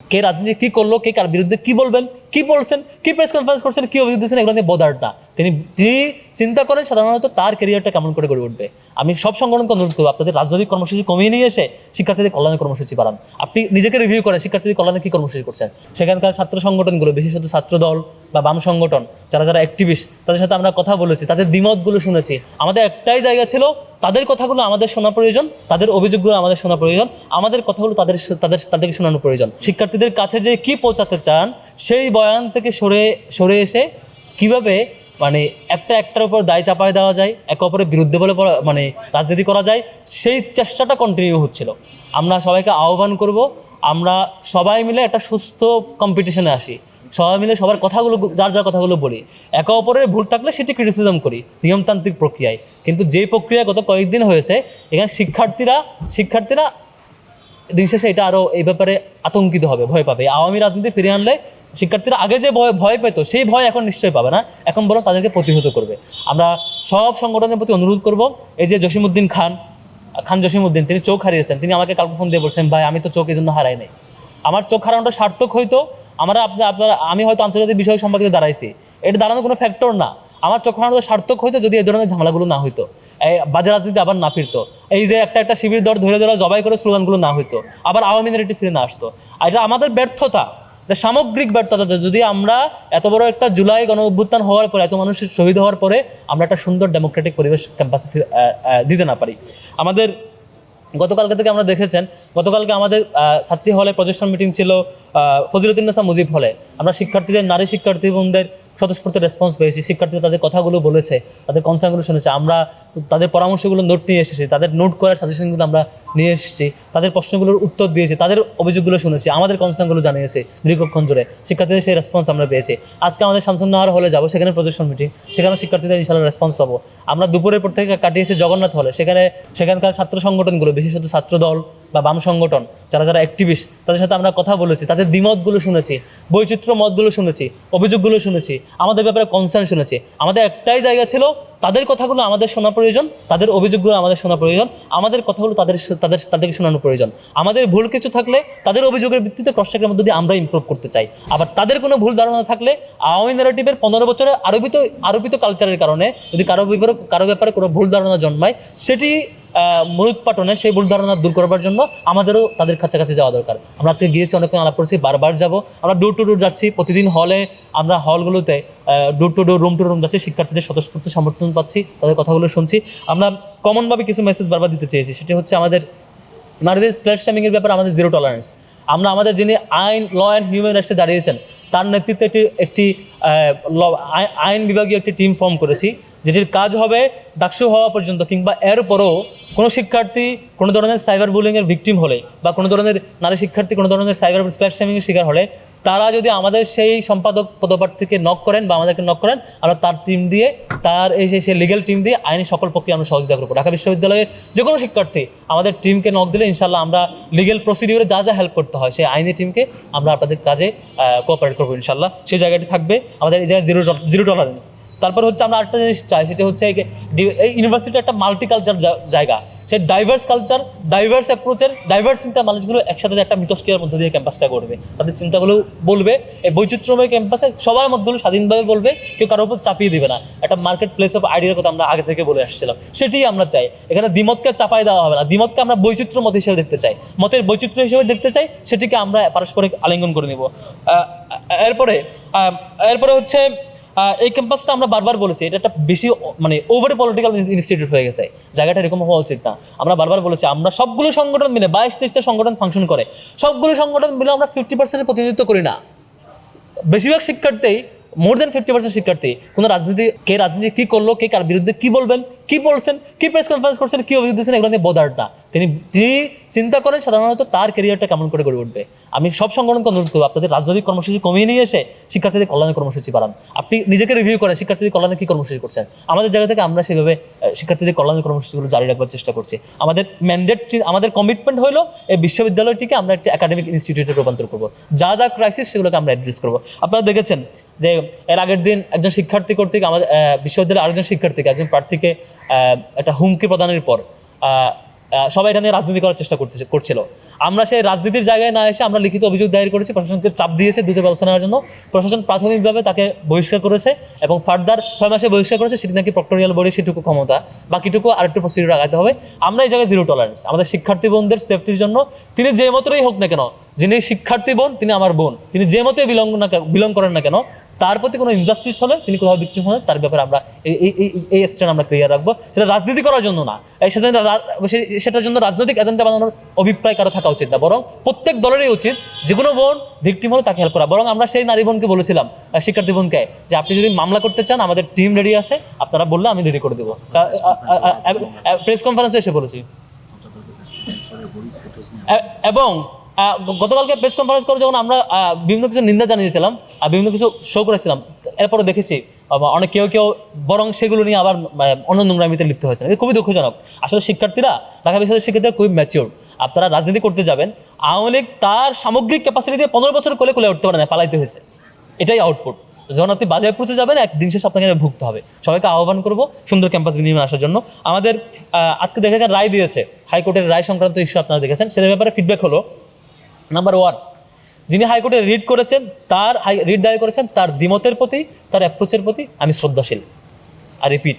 কে রাজনীতি কি করল কে কার বিরুদ্ধে কি বলবেন কি বলছেন? কি প্রেস কনফারেন্স করছেন? কি অভিযোগ দিচ্ছেন? এগুলো নিয়ে বদারটা তিনি তিনি চিন্তা করেন সাধারণত তার ক্যারিয়ারটা কেমন করে গড়ে উঠবে। আমি সব সংগঠনকে অনুরোধ করব। আপনাদের রাজনৈতিক কর্মসূচি কমিয়ে নিয়ে এসে শিক্ষার্থীদের কল্যাণের কর্মসূচি বাড়ান। আপনি নিজেকে রিভিউ করেন, শিক্ষার্থীদের কল্যাণে কি কর্মসূচি করছেন? সেখানকার ছাত্র সংগঠনগুলো, বিশেষত ছাত্র দল বা বাম সংগঠন, যারা যারা অ্যাক্টিভিস্ট তাদের সাথে আমরা কথা বলেছি, তাদের দ্বিমতগুলো শুনেছি। আমাদের একটাই জায়গা ছিল, তাদের কথাগুলো আমাদের শোনা প্রয়োজন, তাদের অভিযোগগুলো আমাদের শোনা প্রয়োজন, আমাদের কথাগুলো তাদের তাদের, তাদেরকে শোনানো প্রয়োজন। শিক্ষার্থীদের কাছে যে কি পৌঁছাতে চান, সেই বয়ান থেকে সরে সরে এসে কীভাবে মানে একটা একটার উপর দায় চাপায় দেওয়া যায়, একে অপরের বিরুদ্ধে বলে মানে রাজনীতি করা যায়, সেই চেষ্টাটা কন্টিনিউ হচ্ছিল। আমরা সবাইকে আহ্বান করব, আমরা সবাই মিলে একটা সুস্থ কম্পিটিশনে আসি। সবাই মিলে সবার কথাগুলো, যার যার কথাগুলো বলি। একে অপরের ভুল থাকলে সেটি ক্রিটিসিজম করি, নিয়মতান্ত্রিক প্রক্রিয়ায়। কিন্তু যে প্রক্রিয়া গত কয়েকদিন হয়েছে, এখানে শিক্ষার্থীরা শিক্ষার্থীরা দিন শেষে এটা আরও এই ব্যাপারে আতঙ্কিত হবে, ভয় পাবে। আওয়ামী রাজনীতি ফিরিয়ে আনলে শিক্ষার্থীরা আগে যে ভয় ভয় পেত, সেই ভয় এখন নিশ্চয়ই পাবে না। এখন বরং তাদেরকে প্রতিহত করবে। আমরা সব সংগঠনের প্রতি অনুরোধ করব, এই যে জসিমউদ্দিন খান খান জসিমুদ্দিন তিনি চোখ হারিয়েছেন। তিনি আমাকে কালকে ফোন দিয়ে বলছেন, ভাই, আমি তো চোখ এই জন্য হারাই নাই। আমার চোখ হারানোটা সার্থক হইতো আমরা আপনার আপনার, আমি হয়তো আন্তর্জাতিক বিষয় সম্পর্কে দাঁড়াইছি। এটা দাঁড়ানোর কোনো ফ্যাক্টর না। আমার চোখ হারানোটা সার্থক হইতো যদি এই ধরনের ঝামেলাগুলো না হইতো। বাজার রাজনীতি আবার না ফিরতো। এই যে একটা একটা শিবির দর ধরে ধরে জবাই করে স্লোগানগুলো না হইতো। আবার আওয়ামী নেগেটিভ ফিরে না আসতো। আর এটা আমাদের ব্যর্থতা। সামগ্রিক ব্যর্থতা যদি আমরা এত বড় একটা জুলাই গণ অভ্যুত্থান হওয়ার পরে, এত মানুষ শহীদ হওয়ার পরে আমরা একটা সুন্দর ডেমোক্রেটিক পরিবেশ ক্যাম্পাসে দিতে না পারি। আমাদের গতকালকে থেকে আমরা দেখেছেন, গতকালকে আমাদের ছাত্রী হলে প্রজেকশন মিটিং ছিল ফজিলুদ্দিন নাসা মুজিব হলে। আমরা শিক্ষার্থীদের, নারী শিক্ষার্থী বোনদের স্বতঃস্ফূর্ত রেসপন্স পেয়েছি। শিক্ষার্থীরা তাদের কথাগুলো বলেছে, তাদের কনসার্নগুলো শুনেছে। আমরা তাদের পরামর্শগুলো নোট নিয়ে এসেছি, তাদের নোট করার সাজেশনগুলো আমরা নিয়ে এসেছি, তাদের প্রশ্নগুলোর উত্তর দিয়েছি, তাদের অভিযোগগুলো শুনেছি, আমাদের কনসার্নগুলো জানিয়েছে দীর্ঘক্ষণ জুড়ে শিক্ষার্থীদের সেই রেসপন্স আমরা পেয়েছি। আজকে আমাদের শামসুন্নাহার হলে যাব, সেখানে প্রজেকশন মিটিং সেখানে শিক্ষার্থীদের ইনশাল্লাহ রেসপন্স পাবো। আমরা দুপুরের পর থেকে কাটিয়েছি জগন্নাথ হলে সেখানে সেখানকার ছাত্র সংগঠনগুলো, বিশেষত ছাত্র দল বা বাম সংগঠন, যারা যারা অ্যাক্টিভিস্ট তাদের সাথে আমরা কথা বলেছি, তাদের দ্বিমতগুলো শুনেছি, বৈচিত্র্য মতগুলো শুনেছি, অভিযোগগুলো শুনেছি, আমাদের ব্যাপারে কনসার্ন শুনেছি। আমাদের একটাই জায়গা ছিল, তাদের কথাগুলো আমাদের শোনা প্রয়োজন, তাদের অভিযোগগুলো আমাদের শোনা প্রয়োজন, আমাদের কথাগুলো তাদের তাদের, তাদেরকে শোনানো প্রয়োজন। আমাদের ভুল কিছু থাকলে তাদের অভিযোগের ভিত্তিতে ক্রস চেকের মধ্যে দিয়ে আমরা ইমপ্রুভ করতে চাই। আবার তাদের কোনো ভুল ধারণা থাকলে আওয়ামী ন্যারেটিভের পনেরো বছরের আরোপিত আরোপিত কালচারের কারণে যদি কারও ব্যাপারে কারও ব্যাপারে কোনো ভুল ধারণা জন্মায়, সেটি মরুৎপাটনে সেই ভুল ধারণা দূর করবার জন্য আমাদেরও তাদের কাছাকাছি যাওয়া দরকার। আমরা আজকে গিয়েছি, অনেকক্ষণ আলাপ করেছি, বারবার যাব। আমরা ডোর টু ডোর যাচ্ছি, প্রতিদিন হলে আমরা হলগুলোতে door to door room to room যাচ্ছি, শিক্ষার্থীদের স্বতঃস্ফূর্ত সমর্থন পাচ্ছি, তাদের কথাগুলো শুনছি। আমরা কমনভাবে কিছু মেসেজ বারবার দিতে চেয়েছি, সেটি হচ্ছে আমাদের নারীদের স্ল্যাট স্যামিংয়ের ব্যাপারে আমাদের জিরো টলারেন্স আমরা আমাদের যিনি আইন ল অ্যান্ড হিউম্যান রাইটসে দাঁড়িয়েছেন, তার নেতৃত্বে একটি একটি আইন বিভাগীয় একটি টিম ফর্ম করেছি। যেটির কাজ হবে ডাকসু হওয়া পর্যন্ত কিংবা এর এরপরও কোনো শিক্ষার্থী কোনো ধরনের সাইবার বুলিংয়ের ভিকটিম হলে বা কোনো ধরনের নারী শিক্ষার্থী কোনো ধরনের সাইবার স্ল্যাট স্যামিংয়ের শিকার হলে, তারা যদি আমাদের সেই সম্পাদক পদপ্রার্থীকে নক করেন বা আমাদেরকে নক করেন, আমরা তার টিম দিয়ে, তার এই সেই লিগেল টিম দিয়ে আইনি সকল প্রক্রিয়া আমরা সহযোগিতা করব। ঢাকা বিশ্ববিদ্যালয়ের যে কোনো শিক্ষার্থী আমাদের টিমকে নক দিলে ইনশাল্লাহ আমরা লিগেল প্রসিডিউরে যা যা হেল্প করতে হয় সেই আইনি টিমকে আমরা আপনাদের কাজে কোঅপারেট করব ইনশাল্লাহ সেই জায়গাটি থাকবে আমাদের এই জায়গায় জিরো জিরো টলারেন্স তারপর হচ্ছে আমরা আরেকটা জিনিস চাই, সেটা হচ্ছে এই ইউনিভার্সিটি একটা মাল্টিকালচার জায়গা। সে ডাইভার্স কালচার ডাইভার্স অ্যাপ্রোচের ডাইভার্স চিন্তা মানুষগুলো একসাথে একটা মিথস্ক্রিয়ার মধ্যে দিয়ে ক্যাম্পাসটা করবে তাদের চিন্তাগুলো বলবে, এই বৈচিত্র্যময় ক্যাম্পাসে সবার মতগুলো স্বাধীনভাবে বলবে, কেউ কারোর উপর চাপিয়ে দেবে না। একটা মার্কেট প্লেস অফ আইডিয়ার কথা আমরা আগে থেকে বলে আসছিলাম। সেটাই আমরা চাই। এখানে দ্বিমতকে চাপাই দেওয়া হবে না। দ্বিমতকে আমরা বৈচিত্র্য মত হিসেবে দেখতে চাই। মতের বৈচিত্র্য হিসেবে দেখতে চাই, সেটিকে আমরা পারস্পরিক আলিঙ্গন করে নেব। এরপরে এরপরে হচ্ছে এই ক্যাম্পাসটা আমরা বারবার বলেছি, এটা একটা বেশি মানে ওভার পলিটিক্যাল ইনস্টিটিউট হয়ে গেছে। জায়গাটা এরকম হওয়া উচিত না। আমরা বারবার বলেছি, আমরা সবগুলো সংগঠন মিলে বাইশ তেইশটা সংগঠন ফাংশন করে। সবগুলো সংগঠন মিলে আমরা ফিফটি পার্সেন্টের প্রতিনিধিত্ব করি না। বেশিরভাগ শিক্ষার্থী মোর দেন ফিফটি পার্সেন্ট শিক্ষার্থী, কোনো রাজনীতি, কে রাজনীতি কী করল, কে কার বিরুদ্ধে কী বলবেন কি বলছেন? কি প্রেস কনফারেন্স করছেন? কি অভিযোগ দিচ্ছেন? এগুলো নিয়ে বদারটা তিনি তিনি চিন্তা করেন, সাধারণত তার ক্যারিয়ারটা কেমন করে গড়ে উঠবে? আমি সব সংগঠনকে অনুরোধ করব, আপনাদের রাজনৈতিক কর্মসূচি কমিয়ে নিয়ে এসে শিক্ষার্থীদের কল্যাণের কর্মসূচি বাড়ান। আপনি নিজেকে রিভিউ করেন, শিক্ষার্থীদের কল্যাণে কি কর্মসূচি করছেন? আমাদের জায়গা থেকে আমরা সেভাবে শিক্ষার্থীদের কল্যাণের কর্মসূচিগুলো জারি রাখবার চেষ্টা করছি। আমাদের ম্যান্ডেট আমাদের কমিটমেন্ট হলো এই বিশ্ববিদ্যালয়টিকে আমরা একটি একাডেমিক ইনস্টিটিউটে রূপান্তর করব। যা যা ক্রাইসিস সেগুলোকে আমরা অ্যাড্রেস করব। আপনারা দেখেছেন যে, এর আগের দিন একজন শিক্ষার্থী কর্তৃক আমাদের বিশ্ববিদ্যালয়ের আরেকজন শিক্ষার্থীকে, একজন প্রার্থীকে একটা হুমকি প্রদানের পর সবাই এটা নিয়ে রাজনীতি করার চেষ্টা করতে করছিল। আমরা সেই রাজনীতির জায়গায় না এসে আমরা লিখিত অভিযোগ দায়ের করেছি, প্রশাসনকে চাপ দিয়েছে, দ্রুত ব্যবস্থা নেওয়ার জন্য। প্রশাসন প্রাথমিকভাবে তাকে বহিষ্কার করেছে এবং ফার্দার ছয় মাসে বহিষ্কার করেছে, সেটি নাকি প্রক্টোরিয়াল বোর্ডে সেটুকু ক্ষমতা। বাকিটুকু আরেকটু প্রসিডিউর আগাতে হবে। আমরা এই জায়গায় জিরো টলারেন্স আমাদের শিক্ষার্থী বোনদের সেফটির জন্য তিনি যে মতোই হোক না কেন, যিনি শিক্ষার্থী বোন, তিনি আমার বোন। তিনি যে মতোই বিলং না বিলং করেন না কেন তার প্রতি কোনো ইনজাস্টিস হলে তিনি কোথাও বিক্রি হলে তার ব্যাপারে আমরা এই- এই স্ট্যান্ড আমরা ক্লিয়ার রাখব। সেটা রাজনীতি করার জন্য না। সেটা সেটার জন্য রাজনৈতিক এজেন্ডা বানানোর অভিপ্রায় কারও থাকা উচিত না। বরং প্রত্যেক দলেরই উচিত যে কোনো বোন ভিকটিম হলে তাকে হেল্প করা। বরং আমরা সেই নারী বোনকে বলেছিলাম শিক্ষার্থী বোনকে, যে আপনি যদি মামলা করতে চান, আমাদের টিম রেডি আছে, আপনারা বললে আমি রেডি করে দেবো। প্রেস কনফারেন্সে এসে বলেছি। এবং গতকালকে প্রেস কনফারেন্স করে যখন আমরা বিভিন্ন কিছু নিন্দা জানিয়েছিলাম আর বিভিন্ন কিছু শো করেছিলাম এরপরে দেখেছি অনেক কেউ কেউ বরং সেগুলো নিয়ে আবার অন্য নোংরামিতে লিপ্ত হয়েছে এটা খুবই দুঃখজনক। আসলে শিক্ষার্থীরা, ঢাকা বিশ্ববিদ্যালয়ের শিক্ষার্থীরা খুবই ম্যাচিওর আপনারা রাজনীতি করতে যাবেন। আওয়ামী লীগ তার সামগ্রিক ক্যাপাসিটি দিয়ে পনেরো বছর কোলে কোলে উঠতে পারে না, পালাইতে হয়েছে। এটাই আউটপুট যখন আপনি বাজারে পৌঁছে যাবেন একদিন শেষে আপনাকে ভুগতে হবে। সবাইকে আহ্বান করব সুন্দর ক্যাম্পাস বিনিময়ে আসার জন্য। আমাদের আজকে দেখেছেন রায় দিয়েছে। হাইকোর্টের রায় সংক্রান্ত ইস্যু আপনারা দেখেছেন। সেটার ব্যাপারে ফিডব্যাক হলো নাম্বার ওয়ান যিনি হাইকোর্টে রিড করেছেন, তার রিড দায়ের করেছেন, তার দ্বিমতের প্রতি, তার অ্যাপ্রোচের প্রতি আমি শ্রদ্ধাশীল। আর রিপিট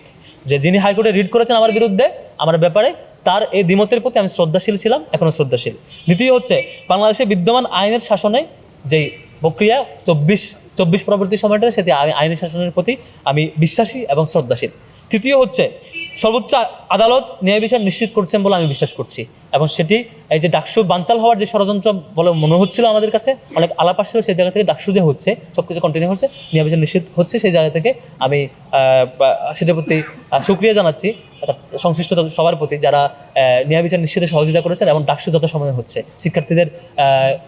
যে যিনি হাইকোর্টে রিড করেছেন আমার বিরুদ্ধে, আমার ব্যাপারে, তার এই দ্বিমতের প্রতি আমি শ্রদ্ধাশীল ছিলাম এখনও শ্রদ্ধাশীল। দ্বিতীয় হচ্ছে, বাংলাদেশে বিদ্যমান আইনের শাসনে যেই প্রক্রিয়া, চব্বিশ চব্বিশ পরবর্তী সময়টা সেটি আমি আইনের শাসনের প্রতি আমি বিশ্বাসী এবং শ্রদ্ধাশীল। তৃতীয় হচ্ছে, সর্বোচ্চ আদালত ন্যায় বিচার নিশ্চিত করছেন বলে আমি বিশ্বাস করছি, এবং সেটি এই যে ডাকসু বানচাল হওয়ার যে ষড়যন্ত্র বলে মনে হচ্ছিল আমাদের কাছে, অনেক আলাপ আসছিল সেই জায়গা থেকে ডাকসু যে হচ্ছে সব কিছু কন্টিনিউ হচ্ছে ন্যায় নিশ্চিত হচ্ছে সেই জায়গা থেকে। আমি সেটার প্রতি সুক্রিয়া জানাচ্ছি সংশ্লিষ্ট সবার প্রতি যারা ন্যায় বিচার নিশ্চিতে সহযোগিতা করেছেন এবং ডাকসু যত সময় হচ্ছে, শিক্ষার্থীদের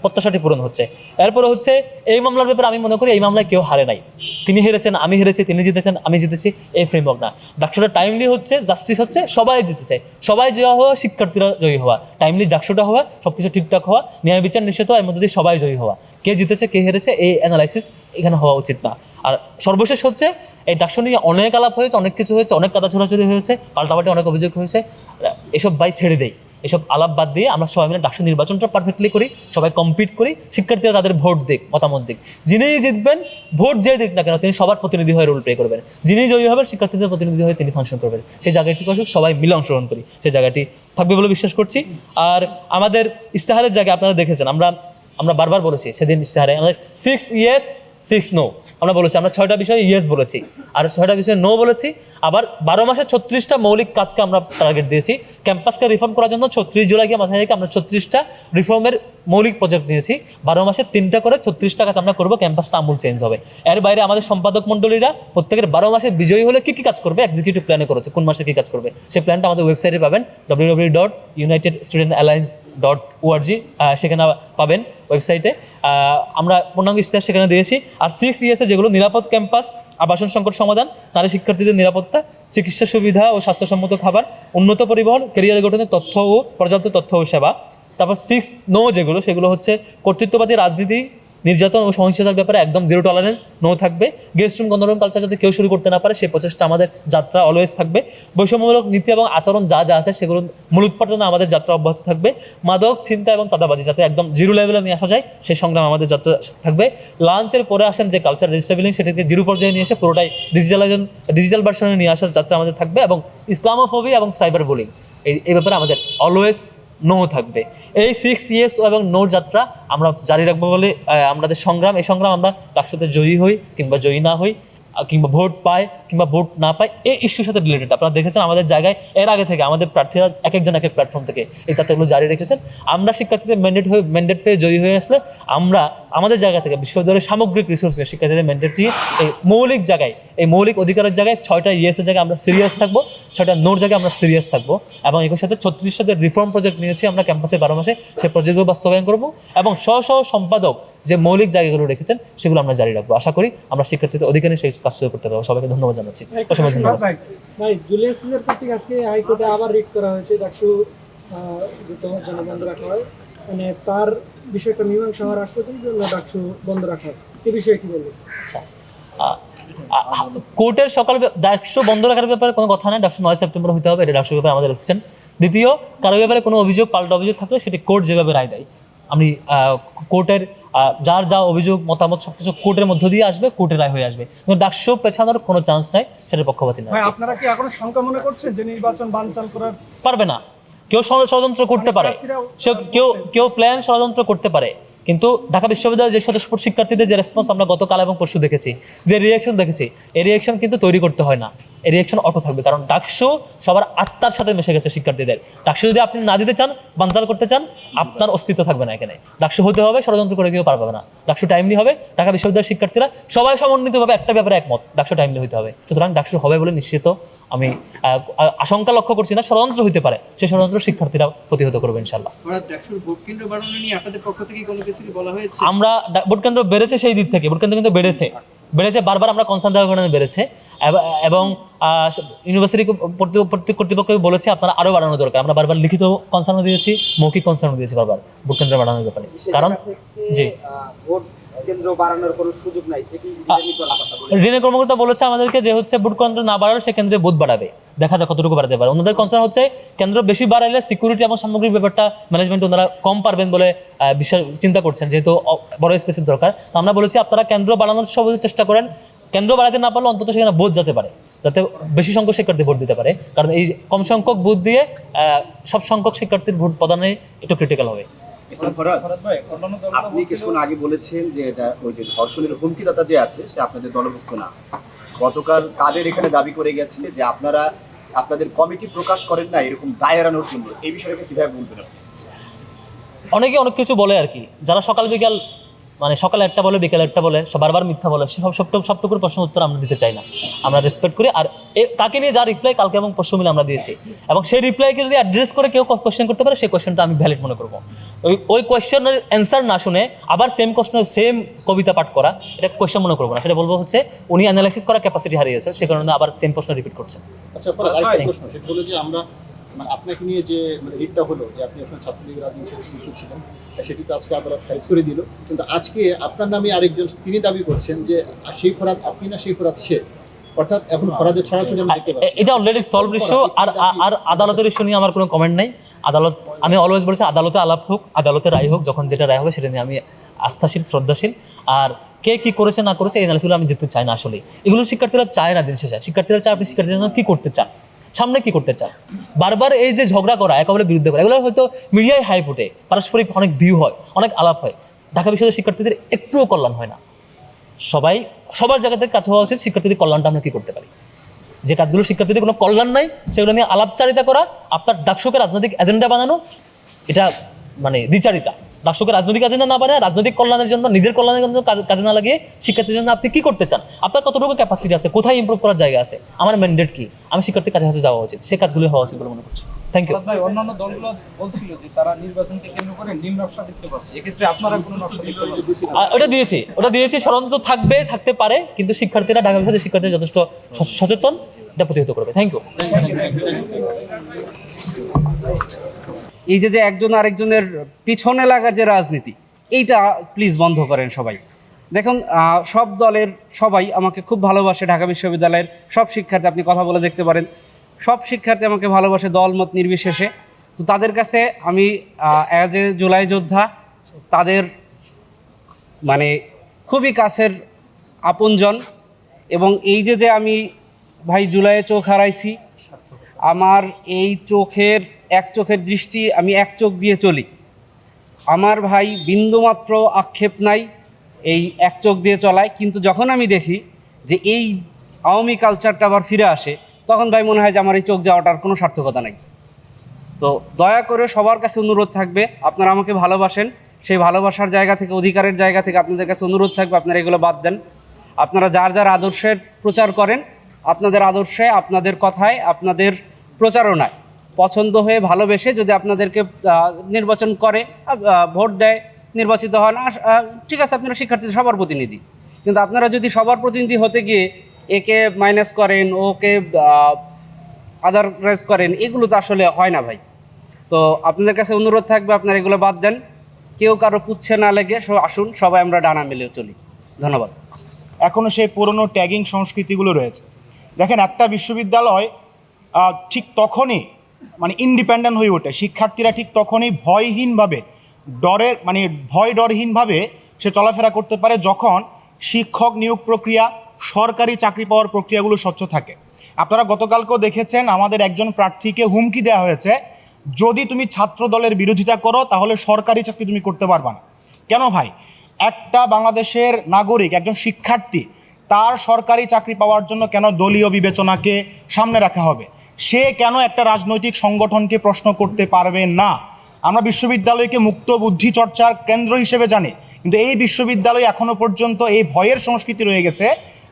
প্রত্যাশাটি পূরণ হচ্ছে। এরপরে হচ্ছে, এই মামলার ব্যাপারে আমি মনে করি এই মামলায় কেউ হারে নাই। তিনি হেরেছেন, আমি হেরেছি, তিনি জিতেছেন, আমি জিতেছি, এই ফ্রেমওয়ার্ক না। ডাকসুটা টাইমলি হচ্ছে জাস্টিস হচ্ছে, সবাই জিতেছে। সবাই জয়ী হওয়া, শিক্ষার্থীরা জয়ী হওয়া। টাইমলি ডাকসুটা হওয়া সব কিছু ঠিকঠাক হওয়া, ন্যায় বিচার নিশ্চিত হওয়া, এর মধ্যে দিয়ে সবাই জয়ী হওয়া। কে জিতেছে, কে হেরেছে, এই অ্যানালাইসিস এখানে হওয়া উচিত না। আর সর্বশেষ হচ্ছে, এই ডাকশো নিয়ে অনেক আলাপ হয়েছে, অনেক কিছু হয়েছে, অনেক কাদা ছোড়াছড়ি হয়েছে, পাল্টাপাল্টি অনেক অভিযোগ হয়েছে, এসব বাই ছেড়ে দেয় এসব আলাপ বাদ দিয়ে আমরা সবাই মিলে ডাকসু নির্বাচনটা পারফেক্টলি করি, সবাই কম্পিট করি, শিক্ষার্থীরা তাদের ভোট দিক, মতামত দিক। যিনিই জিতবেন, ভোট যে দিক না কেন, তিনি সবার প্রতিনিধি হয়ে রোল প্লে করবেন। যিনি জয়ী হবেন, শিক্ষার্থীদের প্রতিনিধি হয়ে তিনি ফাংশন করবেন। সেই জায়গাটি সবাই মিলে অংশগ্রহণ করি। সেই জায়গাটি থাকবে বলে বিশ্বাস করছি। আর আমাদের ইস্তেহারের জায়গায় আপনারা দেখেছেন, আমরা আমরা বারবার বলেছি, সেদিন ইস্তেহারে আমাদের সিক্স ইয়েস সিক্স নো আমরা বলেছি, আমরা ছয়টা বিষয়ে ইয়েস বলেছি। আর ছয়টা বিষয়ে নো বলেছি। আবার বারো মাসে ছত্রিশটা মৌলিক কাজকে আমরা টার্গেট দিয়েছি। ক্যাম্পাসকে রিফর্ম করার জন্য ছত্রিশ জুলাইকে মাথায় রেখে আমরা ছত্রিশটা রিফর্মের মৌলিক প্রজেক্ট নিয়েছি। বারো মাসে তিনটা করে ছত্রিশটা কাজ আমরা করব ক্যাম্পাসটা আমূল চেঞ্জ হবে। এর বাইরে আমাদের সম্পাদক মণ্ডলীরা প্রত্যেকের বারো মাসে বিজয়ী হলে কী কী কাজ করবে এক্সিকিউটিভ প্ল্যানে করেছে, কোন মাসে কী কাজ করবে সেই প্ল্যানটা আমাদের ওয়েবসাইটে পাবেন W W dot united student alliance dot ORG সেখানে পাবেন ওয়েবসাইটে আমরা পূর্ণাঙ্গ ইস্তেহার সেখানে দিয়েছি। আর সিক্স ইয়ার্সে যেগুলো নিরাপদ ক্যাম্পাস আবাসন সংকট সমাধান, নারী শিক্ষার্থীদের নিরাপত্তা, চিকিৎসা সুবিধা ও স্বাস্থ্যসম্মত খাবার, উন্নত পরিবহন কেরিয়ার গঠনের তথ্য ও পর্যাপ্ত তথ্য ও সেবা। তারপর সিক্স নো যেগুলো, সেগুলো হচ্ছে কর্তৃত্ববাদী রাজনীতি নির্যাতন ও সহিংসতার ব্যাপারে একদম জিরো টলারেন্স নো থাকবে। গেস্ট রুম গণরুম কালচার যাতে কেউ শুরু করতে না পারে সেই প্রচেষ্টা আমাদের যাত্রা অলওয়েজ থাকবে। বৈষম্যমূলক নীতি এবং আচরণ যা যা আছে সেগুলো মূল উৎপাদনে আমাদের যাত্রা অব্যাহত থাকবে। মাদক চিন্তা এবং চাঁদাবাজি যাতে একদম জিরো লেভেলে নিয়ে আসা যায়, সেই সংগ্রাম আমাদের যাত্রা থাকবে। লাঞ্চের পরে আসেন যে কালচার রেজিস্টাবিলিং সেটাকে জিরো পর্যায়ে নিয়ে এসে পুরোটাই ডিজিটালাইজেশন ডিজিটাল ভার্সনে নিয়ে আসার যাত্রা আমাদের থাকবে এবং ইসলামোফোবি এবং সাইবার বুলিং এই এই ব্যাপারে আমাদের অলওয়েজ নো থাকবে। এই সিক্স ইয়েস এবং নোর যাত্রা আমরা জারি রাখব বলে আমাদের সংগ্রাম, এই সংগ্রাম আমরা রাষ্ট্রতে জয়ী হই কিংবা জয়ী না হই। কিংবা ভোট পায় কিংবা ভোট না পায়, এই ইস্যুর সাথে রিলেটেড আপনারা দেখেছেন আমাদের জায়গায় এর আগে থেকে আমাদের প্রার্থীরা এক একজন এক এক প্ল্যাটফর্ম থেকে এই যাত্রাগুলো জারি রেখেছেন। আমরা শিক্ষার্থীদের ম্যান্ডেট হয়ে ম্যান্ডেট পেয়ে জয়ী হয়ে আসলে আমরা আমাদের জায়গা থেকে বিশ্ববিদ্যালয়ের সামগ্রিক রিসোর্স নিয়ে শিক্ষার্থীদের ম্যান্ডেট নিয়ে এই মৌলিক জায়গায় এই মৌলিক অধিকারের জায়গায় ছয়টা ইয়েসের জায়গায় আমরা সিরিয়াস থাকব, ছয়টা নোর জায়গায় আমরা সিরিয়াস থাকব এবং একই সাথে ছত্রিশটা যে রিফর্ম প্রজেক্ট নিয়েছি আমরা ক্যাম্পাসে বারো মাসে সেই প্রজেক্টগুলো বাস্তবায়ন করব এবং স্ব স্ব সম্পাদক যে মৌলিক জায়গাগুলো রেখেছেন সেগুলো আমরা জারি রাখব। আশা করি আমরা শিক্ষার্থীদের অধিকারে সেই কাজ শুরু করতে পারব। সবাইকে ধন্যবাদ জানাচ্ছি। অসংখ্য ধন্যবাদ। ভাই জুলিয়াস সিজার কর্তৃক আজকে হাইকোর্টে আবার রিট করা হয়েছে। ডাকসু রাখা হয় মানে তার বিষয়টা মীমাংসা হওয়ার জন্য ডাকসু বন্ধ রাখা হয় এই বিষয়ে কি বলব আচ্ছা। কোর্টের সকাল ডাকশো বন্ধ রাখার ব্যাপারে কোনো কথা নেই। ডাকশো নয় সেপ্টেম্বর হতে হবে এটা ডাকশো ব্যাপারে আমাদের এসেছেন দ্বিতীয় কারও ব্যাপারে কোনো অভিযোগ পাল্টা অভিযোগ থাকলে সেটি কোর্ট যেভাবে রায় দেয়। আমি কোর্টের যার যা অভিযোগ মতামত সব কিছু কোর্টের মধ্য দিয়ে আসবে কোর্টের রায় হয়ে আসবে। কিন্তু ডাকসু পেছানোর কোনো চান্স নাই সেটা পক্ষপাতী না আপনারা কি এখনও শঙ্কা মনে করছেন যে নির্বাচন বানচাল করার? পারবে না। কেউ ষড়যন্ত্র করতে পারে। সে কেউ কেউ প্ল্যান ষড়যন্ত্র করতে পারে। কিন্তু ঢাকা বিশ্ববিদ্যালয়ের যে স্বতঃস্ফূর্ত শিক্ষার্থীদের যে রেসপন্স আমরা গতকাল এবং পরশু দেখেছি যে রিয়াকশন দেখেছি এই রিয়াকশন কিন্তু তৈরি করতে হয় না। রিয়াকশন অটো থাকবে। কারণ ডাকসু সবার আত্মার সাথে মিশে গেছে শিক্ষার্থীদের। ডাকসু যদি আপনি না দিতে চান বানচাল করতে চান আপনার অস্তিত্ব থাকবে না এখানে। ডাকসু হতে হবে ষড়যন্ত্র করে কেউ পারবে না। ডাকসু টাইমলি হবে ঢাকা বিশ্ববিদ্যালয়ের শিক্ষার্থীরা সবাই সমন্বিতভাবে একটা ব্যাপারে একমত ডাকসু টাইমলি হতে হবে। সুতরাং ডাকসু হবে বলে নিশ্চিত। আমি আশঙ্কা লক্ষ্য করছি না ষড়যন্ত্র হতে পারে। সেই ষড়যন্ত্র শিক্ষার্থীরা প্রতিহত করবে ইনশাল্লাহ আমরা ভোট কেন্দ্র বেড়েছে সেই দিক থেকে। ভোট কেন্দ্র কিন্তু বেড়েছে। বেড়েছে, বারবার আমরা কনসার্ন দেওয়ার কারণে বেড়েছে। এবং ইউনিভার্সিটি কর্তৃপক্ষ বলেছে, আপনারা আরও বাড়ানো দরকার। আমরা বারবার লিখিত কনসার্ন দিয়েছি, মৌখিক কনসার্ন দিয়েছি বারবার ভোট কেন্দ্র বাড়ানোর ব্যাপারে। কারণ, জি। কর্মকর্তা বলেছে আমাদেরকে যে হচ্ছে কেন্দ্র না সে কেন্দ্রে বুথ বাড়াবে। দেখা কতটুকু বাড়াতে পারে। হচ্ছে কেন্দ্র বেশি বাড়াইলে সিকিউরিটি এবং সামগ্রিক ব্যাপারটা ম্যানেজমেন্ট ওনারা কম পারবেন বলে বিশ্বাস, চিন্তা করছেন, যেহেতু বড় স্পেসের দরকার। আমরা বলেছি আপনারা কেন্দ্র বাড়ানোর সব চেষ্টা করেন। কেন্দ্র বাড়াতে না পারলে অন্তত সেখানে বোধ যেতে পারে, যাতে বেশি সংখ্যক শিক্ষার্থী ভোট দিতে পারে। কারণ এই কম সংখ্যক ভোট দিয়ে সব সংখ্যক শিক্ষার্থীর ভোট প্রদানে একটু ক্রিটিক্যাল হবে। আপনি কিছুক্ষণ আগে বলেছেন যে ওই যে ধর্ষণের হুমকিদাতা যে আছে সে আপনাদের দলভুক্ত না। গতকাল কাদের এখানে দাবি করে গেছে যে আপনারা আপনাদের কমিটি প্রকাশ করেন না এরকম দায় এড়ানোর জন্য? এই বিষয়টাকে কীভাবে বলবেন আপনি? অনেকে অনেক কিছু বলে আর কি। যারা সকাল বিকাল মানে সকালে একটা বলে বিকাল একটা বলে সব বারবার মিথ্যা বলে সব সবটুকু সবটুকুর প্রশ্ন উত্তর আমরা দিতে চাই না। আমরা রেসপেক্ট করি আর তাকে নিয়ে যা রিপ্লাই কালকে এবং পরশু মিলে আমরা দিয়েছি। এবং সেই রিপ্লাইকে যদি অ্যাড্রেস করে কেউ কোয়েশ্চেন করতে পারে সেই কোয়েশ্চেনটা আমি ভ্যালিড মনে করব। ওই ওই কোয়েশ্চেনের অ্যান্সার না শুনে আবার সেম কোশ্চেন সেম কবিতা পাঠ করা এটা কোয়েশ্চেন মনে করব না। সেটা বলব হচ্ছে উনি অ্যানালাইসিস করার ক্যাপাসিটি হারিয়েছে সে কারণে আবার সেম প্রশ্ন রিপিট করছে। আচ্ছা প্রশ্ন যে আমরা মানে আপনাকে নিয়ে যে মানে রিটটা হলো যে আপনি এখন ছাত্রলীগের রাজনীতি যুক্ত ছিলেন সেটি তো আজকে আদালত খারিজ করে দিল। কিন্তু আজকে আপনার নামে আরেকজন তিনি দাবি করছেন যে সেই ফরাদ আপনি না সেই ফরাদ সে? অর্থাৎ এখন ফরাদের ছড়াছড়ি আমি দেখতে পাচ্ছি। এটা অলরেডি সলভ ইস্যু আর আর আদালতের ইস্যু নিয়ে আমার কোনো কমেন্ট নেই। আদালত আমি অলওয়েজ বলেছি আদালতে আলাপ হোক আদালতে রায় হোক যখন যেটা রায় হবে সেটা নিয়ে আমি আস্থাশীল শ্রদ্ধাশীল। আর কে কি করেছে না করেছে এই অ্যানালিসিসগুলো আমি জিততে চাই না আসলে এগুলো শিক্ষার্থীরা চায় না দিন শেষে। শিক্ষার্থীরা চায় আপনি শিক্ষার্থীদের জন্য কি করতে চান? সামনে কি করতে চান? বারবার এই যে ঝগড়া করা, একেবারে বিরুদ্ধে করা, এগুলো হয়তো মিডিয়ায় হাই ফুটে, পারস্পরিক অনেক ভিউ হয়, অনেক আলাপ হয়। ঢাকা বিশ্ববিদ্যালয়ের শিক্ষার্থীদের একটুও কল্যাণ হয় না। সবাই, সবার জায়গা থেকে হওয়া উচিত শিক্ষার্থীদের কল্যাণটা আমরা কি করতে পারি? যে কাজগুলো শিক্ষার্থীদের কোনো কল্যাণ নাই, সেগুলো নিয়ে আলাপচারিতা করা, আপনার ডাকশোকে রাজনৈতিক এজেন্ডা বানানো, এটা মানে দ্বিচারিতা। ডাকশোকে রাজনৈতিক কাজে না বানায় রাজনৈতিক কল্যাণের জন্য নিজের কল্যাণের জন্য কাজে না লাগিয়ে শিক্ষার্থীর জন্য আপনি কি করতে চান? আপনার কতটুকু ক্যাপাসিটি আছে? কোথায় ইমপ্রুভ করার জায়গা আছে? আমার ম্যান্ডেট কি? আমি শিক্ষার্থীর কাছে কাছে যাওয়া উচিত। সে কাজগুলো হওয়া উচিত বলে মনে করছি। থ্যাংক ইউ ভাই অন্যান্য দলগুলো বলছিল যে তারা নির্বাচনকে কেন্দ্র করে নিম নকশা দেখতে পাচ্ছে। এক্ষেত্রে আপনারা কোনো নকশা দেখতে পাচ্ছেন? ওটা দিয়েছি। ওটা দিয়েছি। ষড়যন্ত্র থাকবে থাকতে পারে কিন্তু শিক্ষার্থীরা ঢাকা বিশ্ববিদ্যালয়ের শিক্ষার্থীরা যথেষ্ট সচেতন এটা প্রতিহত করবে। থ্যাংক ইউ এই যে যে একজন আরেকজনের পিছনে লাগার যে রাজনীতি, এইটা প্লিজ বন্ধ করেন সবাই। দেখুন সব দলের সবাই আমাকে খুব ভালোবাসে, ঢাকা বিশ্ববিদ্যালয়ের সব শিক্ষার্থী, আপনি কথা বলে দেখতে পারেন। সব শিক্ষার্থী আমাকে ভালোবাসে দলমত নির্বিশেষে। তো তাদের কাছে আমি অ্যাজ এ জুলাই যোদ্ধা, তাদের মানে খুবই কাছের আপনজন এবং এই যে যে আমি ভাই জুলাইয়ে চোখ হারাইছি, আমার এই চোখের এক চোখের দৃষ্টি আমি এক চোখ দিয়ে চলি। আমার ভাই বিন্দুমাত্র আক্ষেপ নাই এই এক চোখ দিয়ে চলায়, কিন্তু যখন আমি দেখি যে এই আওয়ামী কালচারটা আবার ফিরে আসে, তখন ভাই মনে হয় যে আমার এই চোখ যাওয়াটার কোনো সার্থকতা নাই। তো দয়া করে সবার কাছে অনুরোধ থাকবে, আপনারা আমাকে ভালোবাসেন, সেই ভালোবাসার জায়গা থেকে, অধিকারের জায়গা থেকে আপনাদের কাছে অনুরোধ থাকবে, আপনারা এগুলো বাদ দেন। আপনারা যার যার আদর্শের প্রচার করেন, আপনাদের আদর্শে, আপনাদের কথায়, আপনাদের প্রচারণায়। পছন্দ হয়ে ভালোবেসে যদি আপনাদেরকে নির্বাচন করে ভোট দেয়, নির্বাচিত হন ঠিক আছে, আপনারা শিক্ষার্থী সবার প্রতিনিধি। কিন্তু আপনারা যদি সবার প্রতিনিধি হতে গিয়ে একে মাইনাস করেন, ওকে আদারওয়াইজ করেন, এগুলো তো আসলে হয় না ভাই। তো আপনাদের কাছে অনুরোধ থাকবে, আপনারা এগুলো বাদ দেন। কেউ কারও পুচ্ছে না লেগে সব আসুন, সবাই আমরা ডানা মিলে চলি। ধন্যবাদ। এখনও সেই পুরনো ট্যাগিং সংস্কৃতিগুলো রয়েছে। দেখেন একটা বিশ্ববিদ্যালয় ঠিক তখনই মানে ইন্ডিপেন্ডেন্ট হয়ে ওঠে। শিক্ষার্থীরা ঠিক তখনই ভয়হীনভাবে, ডরের মানে ভয় ডরহীনভাবে সে চলাফেরা করতে পারে যখন শিক্ষক নিয়োগ প্রক্রিয়া, সরকারি চাকরি পাওয়ার প্রক্রিয়াগুলো স্বচ্ছ থাকে। আপনারা গতকালকেও দেখেছেন, আমাদের একজন প্রার্থীকে হুমকি দেওয়া হয়েছে, যদি তুমি ছাত্র দলের বিরোধিতা করো, তাহলে সরকারি চাকরি তুমি করতে পারবা না। কেন ভাই? একটা বাংলাদেশের নাগরিক, একজন শিক্ষার্থী, তার সরকারি চাকরি পাওয়ার জন্য কেন দলীয় বিবেচনাকে সামনে রাখা হবে? সে কেন একটা রাজনৈতিক সংগঠনকে প্রশ্ন করতে পারবে না? আমরা বিশ্ববিদ্যালয়কে মুক্ত বুদ্ধি চর্চার কেন্দ্র হিসেবে জানি, কিন্তু এই বিশ্ববিদ্যালয় এখনও পর্যন্ত এই ভয়ের সংস্কৃতি রয়ে গেছে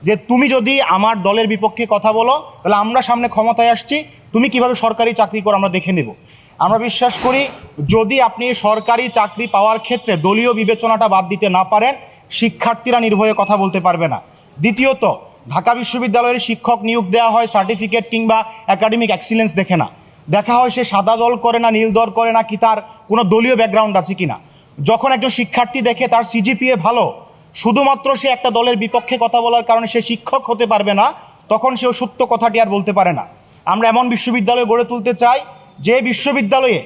যে তুমি যদি আমার দলের বিপক্ষে কথা বলো, তাহলে আমরা সামনে ক্ষমতায় আসছি, তুমি কীভাবে সরকারি চাকরি করো আমরা দেখে নেব। আমরা বিশ্বাস করি, যদি আপনি সরকারি চাকরি পাওয়ার ক্ষেত্রে দলীয় বিবেচনাটা বাদ দিতে না পারেন, শিক্ষার্থীরা নির্ভয়ে কথা বলতে পারবে না। দ্বিতীয়ত ঢাকা বিশ্ববিদ্যালয়ের শিক্ষক নিয়োগ দেওয়া হয় সার্টিফিকেট কিংবা একাডেমিক এক্সিলেন্স দেখে না। দেখা হয় সে সাদা দল করে না, নীল দল করে না কি তার কোনো দলীয় ব্যাকগ্রাউন্ড আছে কি না যখন একজন শিক্ষার্থী দেখে তার সিজিপিএ ভালো, শুধুমাত্র সে একটা দলের বিপক্ষে কথা বলার কারণে সে শিক্ষক হতে পারবে না, তখন সেও সত্য কথাটি আর বলতে পারে না। আমরা এমন বিশ্ববিদ্যালয় গড়ে তুলতে চাই, যে বিশ্ববিদ্যালয়ে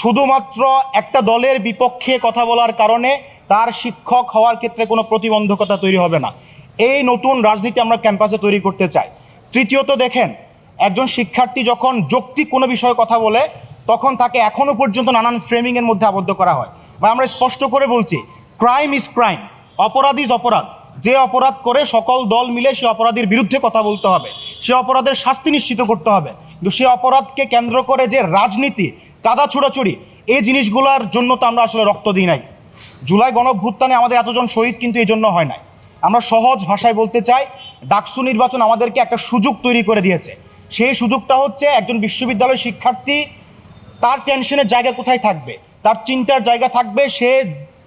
শুধুমাত্র একটা দলের বিপক্ষে কথা বলার কারণে তার শিক্ষক হওয়ার ক্ষেত্রে কোনো প্রতিবন্ধকতা তৈরি হবে না। এই নতুন রাজনীতি আমরা ক্যাম্পাসে তৈরি করতে চাই। তৃতীয়ত দেখেন, একজন শিক্ষার্থী যখন যৌক্তিক কোনো বিষয়ে কথা বলে, তখন তাকে এখনও পর্যন্ত নানান ফ্রেমিংয়ের মধ্যে আবদ্ধ করা হয়। বা আমরা স্পষ্ট করে বলছি ক্রাইম ইজ ক্রাইম অপরাধ ইজ অপরাধ। যে অপরাধ করে সকল দল মিলে সে অপরাধীর বিরুদ্ধে কথা বলতে হবে। সে অপরাধের শাস্তি নিশ্চিত করতে হবে। কিন্তু সে অপরাধকে কেন্দ্র করে যে রাজনীতি, কাদা ছোড়াছুড়ি, এই জিনিসগুলোর জন্য তো আমরা আসলে রক্ত দিই নাই। জুলাই গণভ্যুত্থানে আমাদের এতজন শহীদ কিন্তু এই জন্য হয় নাই। আমরা সহজ ভাষায় বলতে চাই, ডাকসু নির্বাচন আমাদেরকে একটা সুযোগ তৈরি করে দিয়েছে। সেই সুযোগটা হচ্ছে একজন বিশ্ববিদ্যালয় শিক্ষার্থী, তার টেনশনের জায়গা কোথায় থাকবে? তার চিন্তার জায়গা থাকবে, সে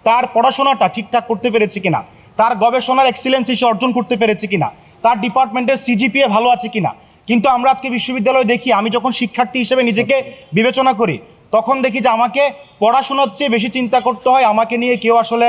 তার পড়াশোনাটা ঠিকঠাক করতে পেরেছে কিনা? তার গবেষণার এক্সিলেন্স সে অর্জন করতে পেরেছে কিনা? তার ডিপার্টমেন্টের সিজিপিএ ভালো আছে কিনা? কিন্তু আমরা আজকে বিশ্ববিদ্যালয়ে দেখি, আমি যখন শিক্ষার্থী হিসেবে নিজেকে বিবেচনা করি তখন দেখি যে আমাকে পড়াশোনার চেয়ে বেশি চিন্তা করতে হয়, আমাকে নিয়ে কেউ আসলে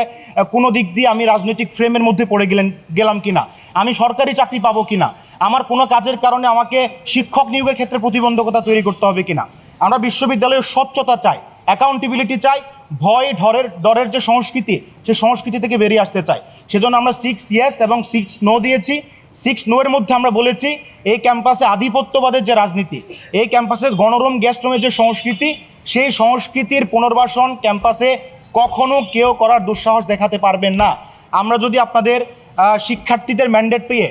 কোনো দিক দিয়ে আমি রাজনৈতিক ফ্রেমের মধ্যে পড়ে গেলেন, গেলাম কিনা, আমি সরকারি চাকরি পাবো কিনা, আমার কোনো কাজের কারণে আমাকে শিক্ষক নিয়োগের ক্ষেত্রে প্রতিবন্ধকতা তৈরি করতে হবে কিনা। আমরা বিশ্ববিদ্যালয়ের স্বচ্ছতা চাই অ্যাকাউন্টেবিলিটি চাই, ভয়, ডরের ডরের যে সংস্কৃতি, সে সংস্কৃতি থেকে বেরিয়ে আসতে চাই। সেজন্য আমরা সিক্স ইয়েস এবং সিক্স নো দিয়েছি। সিক্স নো এর মধ্যে আমরা বলেছি, এই ক্যাম্পাসে আধিপত্যবাদের যে রাজনীতি, এই ক্যাম্পাসে গণরম গ্যাস্ট্রোমের যে সংস্কৃতি সেই সংস্কৃতির পুনর্বাসন ক্যাম্পাসে কখনো কেউ করার দুঃসাহস দেখাতে পারবেন না। আমরা যদি আপনাদের শিক্ষার্থীদের ম্যান্ডেট পেয়ে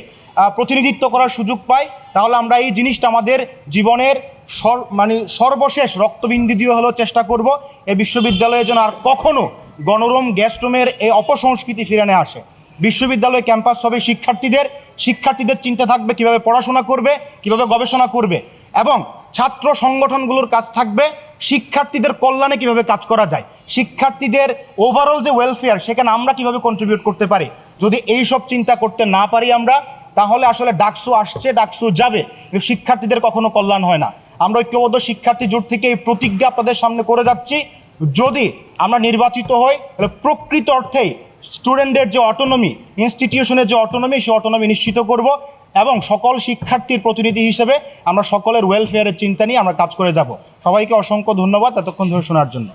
প্রতিনিধিত্ব করার সুযোগ পাই, তাহলে আমরা এই জিনিসটা আমাদের জীবনের সর মানে সর্বশেষ রক্তবিন্দু দিয়ে হলেও চেষ্টা করব এই বিশ্ববিদ্যালয়ে যেন আর কখনো গণরম গ্যাস্ট্রোমের এই অপসংস্কৃতি ফিরানে আসে। বিশ্ববিদ্যালয় ক্যাম্পাস হবে শিক্ষার্থীদের শিক্ষার্থীদের চিন্তা থাকবে কীভাবে পড়াশোনা করবে, কীভাবে গবেষণা করবে এবং ছাত্র সংগঠনগুলোর কাজ থাকবে। শিক্ষার্থীদের কল্যাণে কীভাবে কাজ করা যায়? শিক্ষার্থীদের ওভারঅল যে ওয়েলফেয়ার সেখানে আমরা কীভাবে কন্ট্রিবিউট করতে পারি? যদি এই সব চিন্তা করতে না পারি আমরা, তাহলে আসলে ডাকসু আসছে, ডাকসু যাবে। শিক্ষার্থীদের কখনো কল্যাণ হয় না। আমরা ঐক্যবদ্ধ শিক্ষার্থী জোট থেকে এই প্রতিজ্ঞা আপনাদের সামনে করে যাচ্ছি। যদি আমরা নির্বাচিত হই, তাহলে প্রকৃত অর্থেই স্টুডেন্টদের যে অটোনমি ইনস্টিটিউশনের যে অটোনমি সেই অটোনমি নিশ্চিত করব। এবং সকল শিক্ষার্থীর প্রতিনিধি হিসেবে আমরা সকলের ওয়েলফেয়ারের চিন্তা নিয়ে আমরা কাজ করে যাব। সবাইকে অসংখ্য ধন্যবাদ এতক্ষণ ধরে শোনার জন্য।